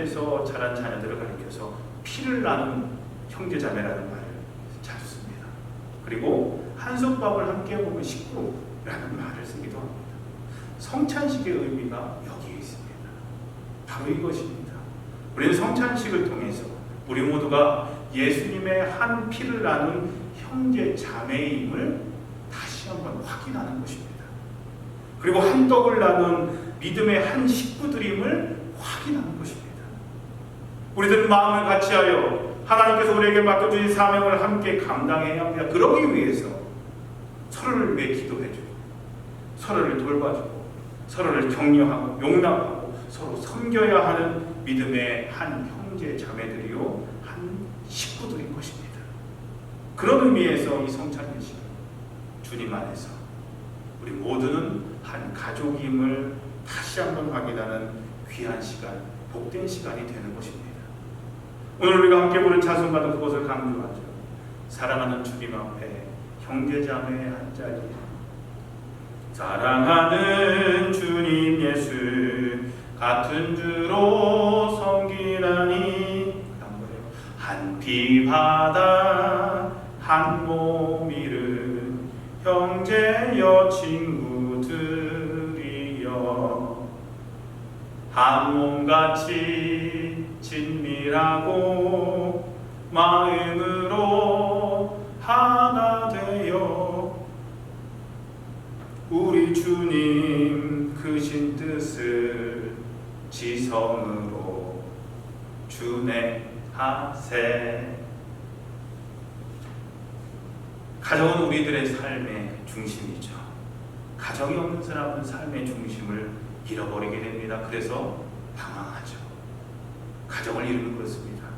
밑에서 자란 자녀들을 가리켜서 피를 나눈 형제자매라는 말을 자주 씁니다. 그리고 한솥밥을 함께 먹은 식구라는 말을 쓰기도 합니다. 성찬식의 의미가 여기에 있습니다. 바로 이것입니다. 우리는 성찬식을 통해서 우리 모두가 예수님의 한 피를 나눈 형제 자매임을 다시 한번 확인하는 것입니다. 그리고 한 떡을 나눈 믿음의 한 식구들임을 확인하는 것입니다. 우리들은 마음을 같이하여 하나님께서 우리에게 맡겨주신 사명을 함께 감당해야 합니다. 그러기 위해서 서로를 위해 기도해주고 서로를 돌봐주고 서로를 격려하고 용납하고 서로 섬겨야 하는 믿음의 한 형제 자매들이요 한 식구들인 것입니다. 그런 의미에서 이 성찬 예식은 주님 안에서 우리 모두는 한 가족임을 다시 한번 확인하는 귀한 시간, 복된 시간이 되는 것입니다. 오늘 우리가 함께 부른 찬송가도 그것을 강조하죠. 사랑하는 주님 앞에 형제자매 한 자리. 사랑하는 주님 예수 같은 주로 섬기나니. 한 피 바다 한 몸 이룬 형제여 친구들이여 한 몸같이 친밀하고 마음으로 하나 되어 우리 주님 크신 뜻을 지성으로 준행하세 가정은 우리들의 삶의 중심이죠. 가정이 없는 사람은 삶의 중심을 잃어버리게 됩니다. 그래서 방황하죠. 가정을 이루는 그렇습니다.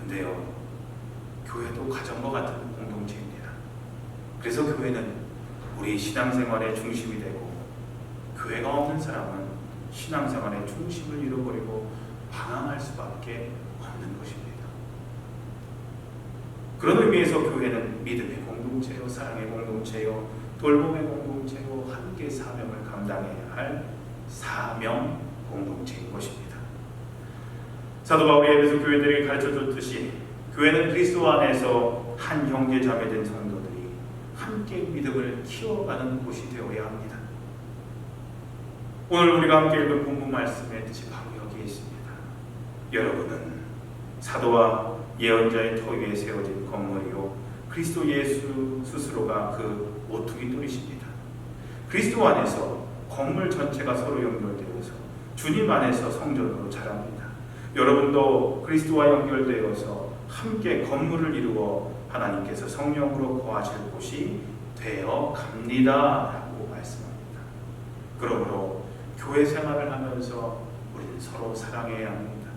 근데요, 교회도 가정과 같은 공동체입니다. 그래서 교회는 우리 신앙생활의 중심이 되고, 교회가 없는 사람은 신앙생활의 중심을 잃어버리고 방황할 수밖에 없는 것입니다. 그런 의미에서 교회는 믿음의 공동체요, 사랑의 공동체요, 돌봄의 공동체요, 함께 사명을 감당해야 할 사명 공동체인 것입니다. 사도 바울이 에베소 교회들에게 가르쳐 줬듯이 교회는 그리스도 안에서 한 형제 자매 된 성도들이 함께 믿음을 키워가는 곳이 되어야 합니다. 오늘 우리가 함께 읽은 본문 말씀의 뜻이 바로 여기에 있습니다. 여러분은 사도와 예언자의 터 위에 세워진 건물이요 그리스도 예수 스스로가 그 모퉁이 돌이십니다. 그리스도 안에서 건물 전체가 서로 연결되어서 주님 안에서 성전으로 자랍니다. 여러분도 그리스도와 연결되어서 함께 건물을 이루어 하나님께서 성령으로 거하실 곳이 되어 갑니다 라고 말씀합니다. 그러므로 교회 생활을 하면서 우리는 서로 사랑해야 합니다.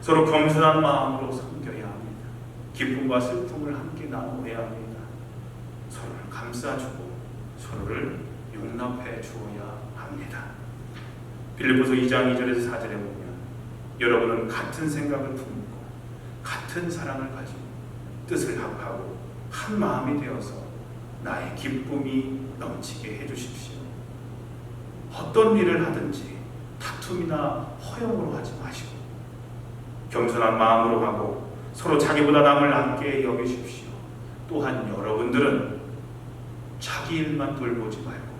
서로 겸손한 마음으로 섬겨야 합니다. 기쁨과 슬픔을 함께 나누어야 합니다. 서로를 감싸주고 서로를 용납해 주어야 합니다. 빌립보서 2장 2절에서 4절에 보면 여러분은 같은 생각을 품고 같은 사랑을 가지고 뜻을 합하고 한 마음이 되어서 나의 기쁨이 넘치게 해 주십시오. 어떤 일을 하든지 다툼이나 허용으로 하지 마시고 겸손한 마음으로 하고 서로 자기보다 남을 낮게 여기십시오. 또한 여러분들은 자기 일만 돌보지 말고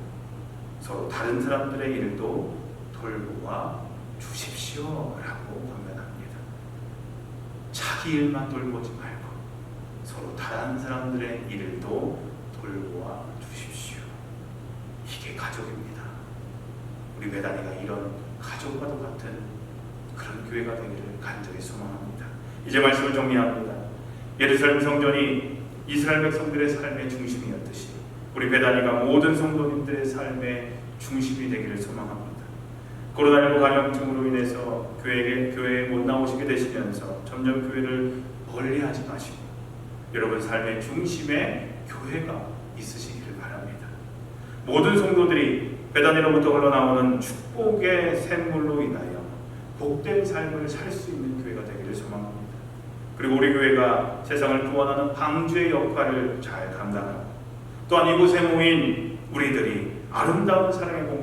서로 다른 사람들의 일도 돌보아 주십시오라고 권면합니다. 자기 일만 돌보지 말고 서로 다른 사람들의 일도 돌보아 주십시오. 이게 가족입니다. 우리 배단이가 이런 가족과도 같은 그런 교회가 되기를 간절히 소망합니다. 이제 말씀을 정리합니다. 예루살렘 성전이 이스라엘 백성들의 삶의 중심이었듯이 우리 배단이가 모든 성도님들의 삶의 중심이 되기를 소망합니다. 코로나19 감염증으로 인해서 교회에, 교회에 못 나오시게 되시면서 점점 교회를 멀리하지 마시고 여러분 삶의 중심에 교회가 있으시기를 바랍니다. 모든 성도들이 배단위로부터 흘러나오는 축복의 샘물로 인하여 복된 삶을 살 수 있는 교회가 되기를 소망합니다. 그리고 우리 교회가 세상을 구원하는 방주의 역할을 잘 감당하고 또한 이곳에 모인 우리들이 아름다운 사랑의 이루기를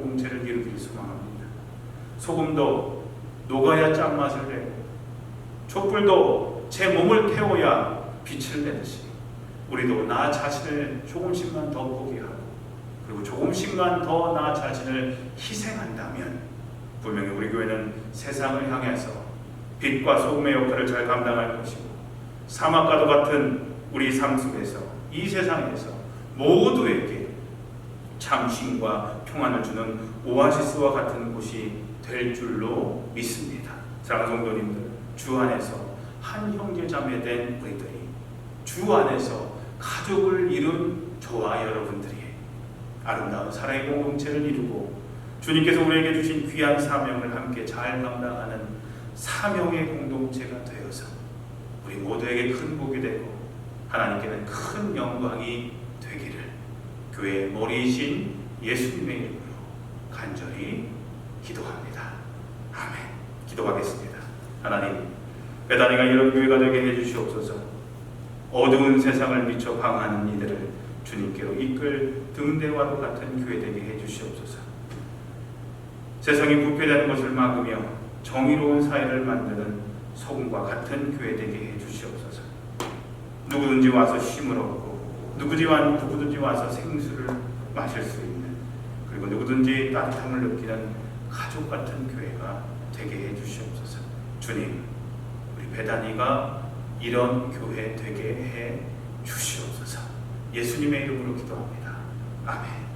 소금도 녹아야 짠맛을 내고 촛불도 제 몸을 태워야 빛을 내듯이 우리도 나 자신을 조금씩만 더 포기하고 그리고 조금씩만 더 나 자신을 희생한다면 분명히 우리 교회는 세상을 향해서 빛과 소금의 역할을 잘 감당할 것이고 사막과도 같은 우리 삶 속에서 이 세상에서 모두에게 참신과 평안을 주는 오아시스와 같은 곳이 될 줄로 믿습니다. 사랑하는 성도님들, 주 안에서 한 형제 자매 된 우리들이 주 안에서 가족을 이룬 저와 여러분들이 아름다운 사랑의 공동체를 이루고 주님께서 우리에게 주신 귀한 사명을 함께 잘 감당하는 사명의 공동체가 되어서 우리 모두에게 큰 복이 되고 하나님께는 큰 영광이 되기를 교회의 머리이신 예수님의 이름으로 간절히 기도합니다. 아멘. 기도하겠습니다. 하나님, 배단이가 이런 교회가 되게 해주시옵소서. 어두운 세상을 미쳐 방하는 이들을 주님께로 이끌 등대와도 같은 교회 되게 해주시옵소서. 세상이 부패되는 것을 막으며 정의로운 사회를 만드는 소금과 같은 교회 되게 해주시옵소서. 누구든지 와서 쉼을 얻고 누구든지 와 누구든지 와서 생수를 마실 수 있는 그리고 누구든지 따뜻함을 느끼는 가족 같은 교회가 되게 해주시옵소서. 주님, 우리 배단이가 이런 교회 되게 해 주시옵소서. 예수님의 이름으로 기도합니다. 아멘.